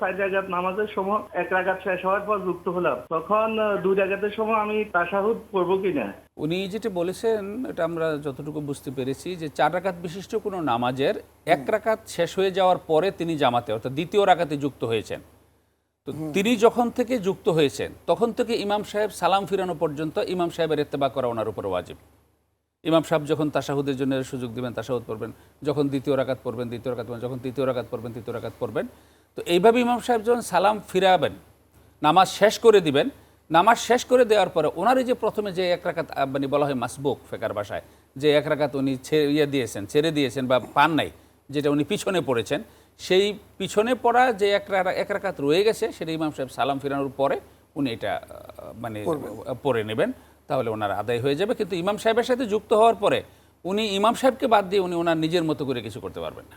চার রাগাত নামাজের সময় এক রাগাত শেষ হওয়ার পর যুক্ত হলাম। তখন দুই রাগাতের সময় আমি তাসাহুদ পড়ব কিনা? উনি যেটা বলেছেন এটা আমরা যতটুকু বুঝতে পেরেছি যে চার রাকাত বিশিষ্ট কোনো নামাজের এক রাকাত শেষ হয়ে যাওয়ার পরে তিনি জামাতে অর্থাৎ দ্বিতীয় রাকাতে যুক্ত হয়েছেন। তো তিনি যখন থেকে যুক্ত হয়েছেন তখন থেকে ইমাম সাহেব সালাম ফিরানো পর্যন্ত ইমাম সাহেবের এত্তেবা করা ওনার উপর ওয়াজিব। ইমাম সাহেব যখন তাসাহুদের জন্য সুযোগ দিবেন তাসাহুদ পড়বেন যখন দ্বিতীয় রাকাত পড়বেন দ্বিতীয় রাকাত যখন তৃতীয় রাকাত পড়বেন তৃতীয় রাকাত পড়বেন তো এইভাবে ইমাম সাহেব যখন সালাম ফিরাবেন নামাজ শেষ করে দিবেন নামাজ শেষ করে দেওয়ার পরে ওনারই যে প্রথমে যে এক রাকাত আহ, মানে বলা হয় মাসবুক ফেকার ভাষায় যে এক রাকাত উনি ইয়ে দিয়েছেন ছেড়ে দিয়েছেন বা পান নাই যেটা উনি পিছনে পড়েছেন সেই পিছনে পড়া যে এক এক রাকাত রয়ে গেছে সেটা ইমাম সাহেব সালাম ফিরানোর পরে উনি এটা মানে পড়ে নেবেন তাহলে ওনার আদায় হয়ে যাবে। কিন্তু ইমাম সাহেবের সাথে যুক্ত হওয়ার পরে উনি ইমাম সাহেবকে বাদ দিয়ে উনি ওনার নিজের মতো করে কিছু করতে পারবেন না।